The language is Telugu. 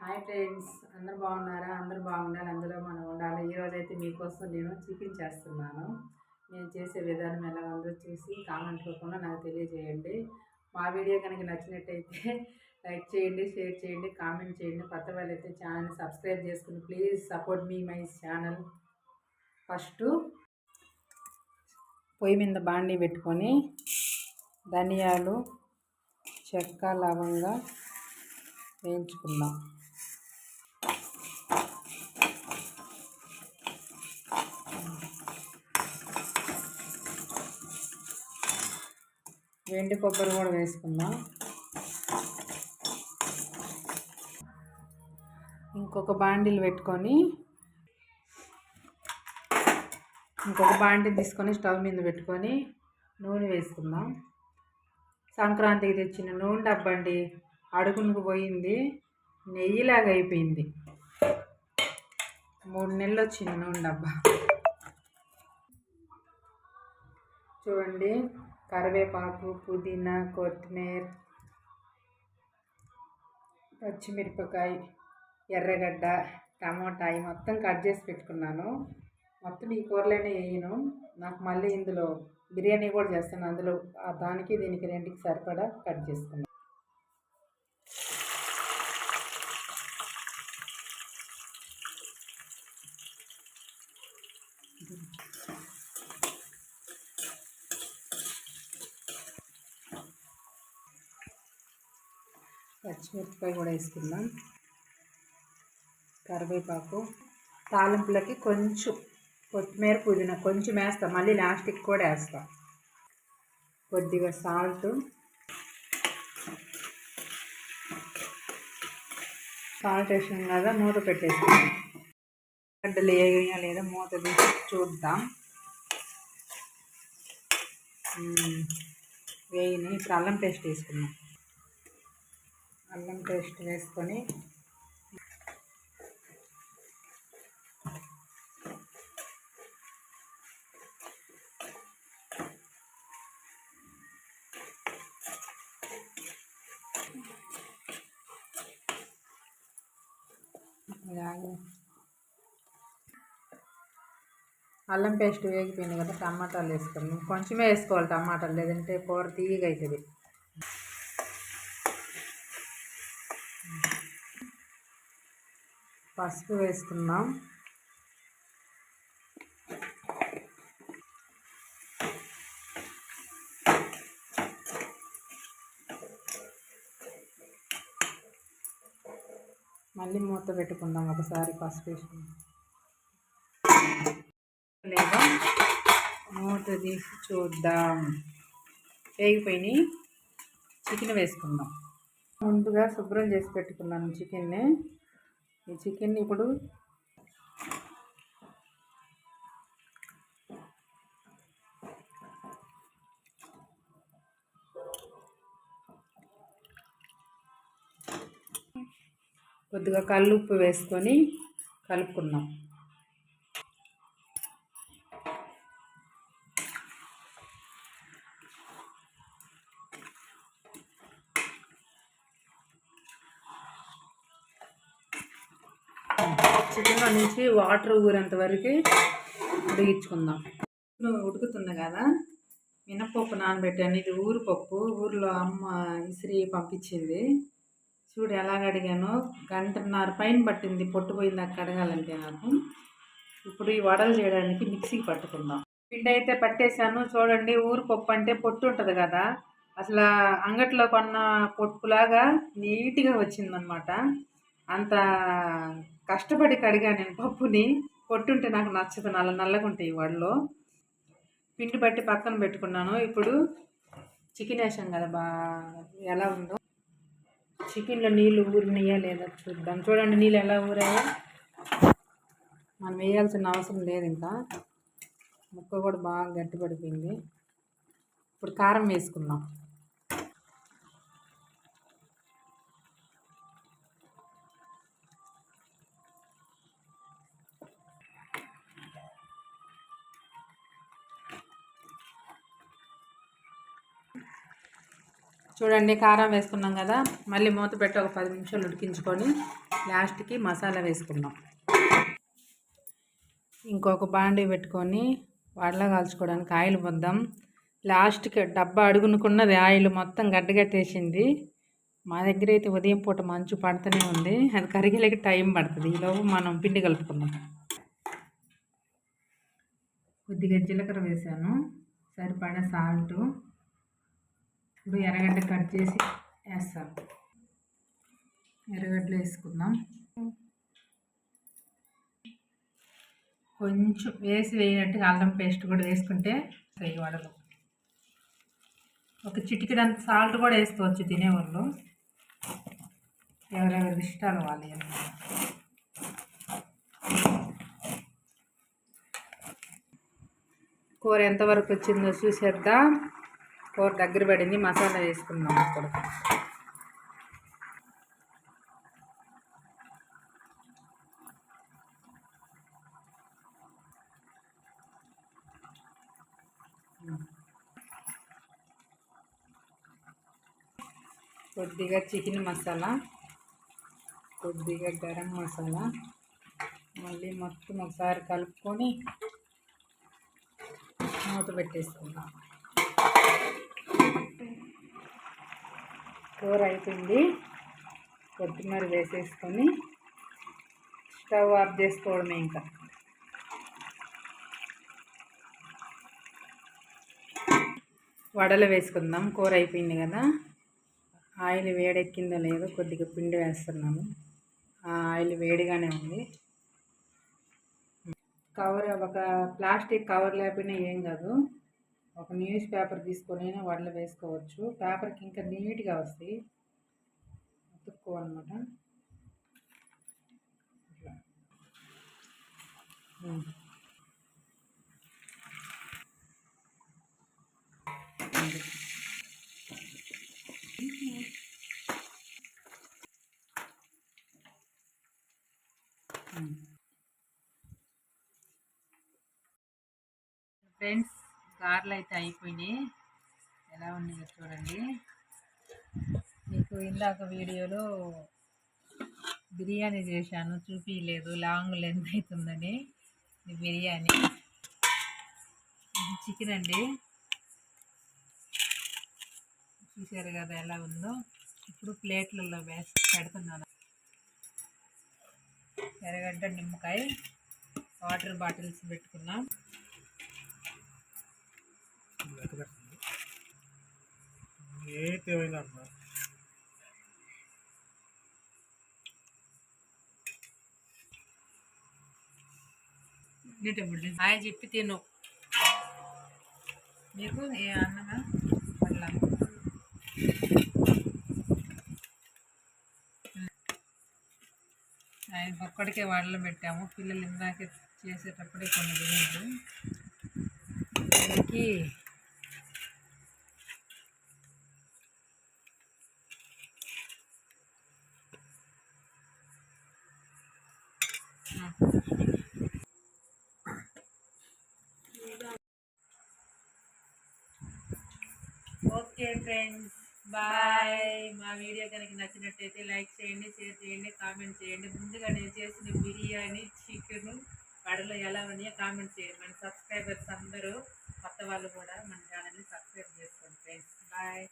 హాయ్ ఫ్రెండ్స్ అందరు బాగున్నారా? అందరు బాగుండాలి అందులో మనం ఉండాలి. ఈరోజు అయితే మీకోసం నేను చికెన్ చేస్తున్నాను. నేను చేసే విధానం ఎలా ఉందో చూసి కామెంట్ రూపంలో నాకు తెలియజేయండి. మా వీడియో కనుక నచ్చినట్టయితే లైక్ చేయండి షేర్ చేయండి కామెంట్ చేయండి. కొత్త వాళ్ళైతే ఛానల్ సబ్స్క్రైబ్ చేసుకుని please support me my channel first పొయ్యి మీద బాండి పెట్టుకొని ధనియాలు చెక్క లవంగా వేయించుకుందాం. వెండి కొబ్బరి కూడా వేసుకుందాం. ఇంకొక బాండిల్ పెట్టుకొని ఇంకొక బాండిల్ తీసుకొని స్టవ్ మీద పెట్టుకొని నూనె వేసుకుందాం. సంక్రాంతికి తెచ్చిన నూనె డబ్బండి అడుగునికి పోయింది. నెయ్యిలాగా అయిపోయింది. మూడు నెలలు వచ్చింది నూనె డబ్బా. చూడండి. కరివేపాకు పుదీనా కొత్తిమీర పచ్చిమిరపకాయ ఎర్రగడ్డ టమోటా ఇవి మొత్తం కట్ చేసి పెట్టుకున్నాను. మొత్తం ఈ కూరలోనే వేయను. నాకు మళ్ళీ ఇందులో బిర్యానీ కూడా చేస్తాను. అందులో దానికి దీనికి రెండుకి సరిపడా కట్ చేసుకున్నాను. పచ్చిమిరపకాయ కూడా వేసుకుందాం. కరివేపాకు తాలింపులకి కొంచెం కొత్తిమీర పుదీనా కొంచెం వేస్తాం. మళ్ళీ లాస్ట్కి కూడా వేస్తాం. కొద్దిగా సాల్ట్ సాల్ట్ వేసాం కదా మూత పెట్టేస్తాం గడ్డలు వేయగా లేదా మూత తీసి చూద్దాం. వేయిని ఇప్పుడు అల్లం పేస్ట్ వేసుకున్నాం అల్లం పేస్ట్ వేసుకొని అల్లం పేస్ట్ వేగిపోయింది కదా టమాటాలు వేసుకోండి. కొంచెమే వేసుకోవాలి టమాటాలు లేదంటే కూర తీయగా అవుతుంది. పసుపు వేసుకుందాం. మళ్ళీ మూత పెట్టుకుందాం ఒకసారి పసుపు వేసుకుందాం. లేదా మూత తీసి చూద్దాం. వేగిపోయినాయి. చికెన్ వేసుకుందాం. ముందుగా శుభ్రం చేసి పెట్టుకున్నాను చికెన్ని. ఈ చికెన్ ఇప్పుడు కొద్దిగా కల్లుప్పు వేసుకొని కలుపుకుందాం. చికెన్ నుంచి వాటర్ ఊరేంత వరకు ఉడిగించుకుందాం ఉడుకుతుంది కదా? మినపప్పు నానబెట్టాను. ఇది ఊరుపప్పు ఊరిలో అమ్మ ఇసిరి పంపించింది. చూడు ఎలాగ అడిగాను. గంటన్నర పైన పట్టింది. పొట్టు పోయింది అక్కడ అడగాలంటే నాకు. ఇప్పుడు ఈ వడలు చేయడానికి మిక్సీకి పట్టుకుందాం. పిండి అయితే పట్టేశాను. చూడండి ఊరుపప్పు అంటే పొట్టు ఉంటుంది కదా? అసలు అంగట్లో కొన్న పొట్టులాగా నీట్గా వచ్చిందనమాట అంత కష్టపడి కడిగా నేను పప్పుని పొట్టుంటే నాకు నచ్చదు. నల్ల నల్లగా ఉంటాయి వడలో. పిండి పట్టి పక్కన పెట్టుకున్నాను. ఇప్పుడు చికెన్ వేసాం కదా బా ఎలా ఉందో. చికెన్లో నీళ్ళు ఊరినాయా లేదా చూద్దాం. చూడండి నీళ్ళు ఎలా ఊరాయో. మనం వేయాల్సిన అవసరం లేదు ఇంకా. ముక్క కూడా బాగా గట్టిపడిపోయింది. ఇప్పుడు కారం వేసుకుందాం. చూడండి కారం వేసుకున్నాం కదా. మళ్ళీ మూత పెట్టి ఒక పది నిమిషాలు ఉడికించుకొని లాస్ట్కి మసాలా వేసుకున్నాం ఇంకొక బాండీ పెట్టుకొని వడలా కాల్చుకోవడానికి ఆయిల్ పొద్దాం. లాస్ట్కి డబ్బా అడుగునుకున్నది ఆయిల్ మొత్తం గడ్డగట్టేసింది. మా దగ్గర అయితే ఉదయం పూట మంచు పడుతూనే ఉంది. అది కరిగేలాకి టైం పడుతుంది. ఈలోపు మనం పిండి కలుపుకుందాం. కొద్దిగా జీలకర్ర వేసాను. సరిపడా సాల్టు. ఇప్పుడు ఎర్రగడ్డ కట్ చేసి వేస్తాం ఎర్రగడ్డలు వేసుకుందాం. కొంచెం వేసి వేయనట్టుగా అల్లం పేస్ట్ కూడా వేసుకుంటే ఫ్రై వడలు. ఒక చిటికెడంత సాల్ట్ కూడా వేసుకోవచ్చు తినేవాళ్ళు. ఎవరెవరి ఇష్టాలు వాళ్ళు కూర ఎంతవరకు వచ్చిందో చూసేద్దాం. కూర దగ్గర పడింది మసాలా వేసుకుందాం ఇప్పుడు కొద్దిగా చికెన్ మసాలా కొద్దిగా గరం మసాలా మళ్ళీ మొత్తం ఒకసారి కలుపుకొని మూత పెట్టేసుకుందాం. కూర అయిపోయింది. కొత్తిమీర వేసేసుకొని స్టవ్ ఆఫ్ చేసుకోవడమే ఇంకా. వడలు వేసుకుందాం. కూర అయిపోయింది కదా. ఆయిల్ వేడెక్కిందో లేదో కొద్దిగా పిండి వేస్తున్నాము ఆ ఆయిల్ వేడిగానే ఉంది. కవర్ ఒక ప్లాస్టిక్ కవర్ లేకపోయినా ఏం కాదు. ఒక న్యూస్ పేపర్ తీసుకొని వడలు వేసుకోవచ్చు. పేపర్కి ఇంకా నీట్గా వస్తాయి. అతుక్కోవాలన్నమాట ఫ్రెండ్స్ కార్లు అయితే అయిపోయినాయి. ఎలా ఉన్నాయో చూడండి. మీకు ఇందాక వీడియోలో బిర్యానీ చేశాను చూపించలేదు లాంగ్ లెంత్ అవుతుందని. బిర్యానీ. చికెన్ అండి. చూసారు కదా ఎలా ఉందో. ఇప్పుడు ప్లేట్లలో వేసి పెడుతున్నాను. ఎర్రగడ్డ నిమ్మకాయ వాటర్ బాటిల్స్ పెట్టుకున్నాం. ఏమైనా హాయ్ చెప్పి తిను. మీకు ఏ అన్నమా? అట్లా ఆయన ఒక్కడికే వాడలో పెట్టాము. పిల్లలు ఇందాక చేసేటప్పుడే కొన్ని తినేది. దానికి ఓకే ఫ్రెండ్స్ బాయ్. మా వీడియో కనుక నచ్చినట్టయితే లైక్ చేయండి షేర్ చేయండి కామెంట్ చేయండి. ముందుగా నేను చేసిన బిర్యానీ చికెన్ వడలు ఎలా ఉన్నాయో కామెంట్ చేయండి. మన సబ్స్క్రైబర్స్ అందరూ కొత్త వాళ్ళు కూడా మన ఛానల్ని సబ్స్క్రైబ్ చేసుకోండి ఫ్రెండ్స్. బాయ్.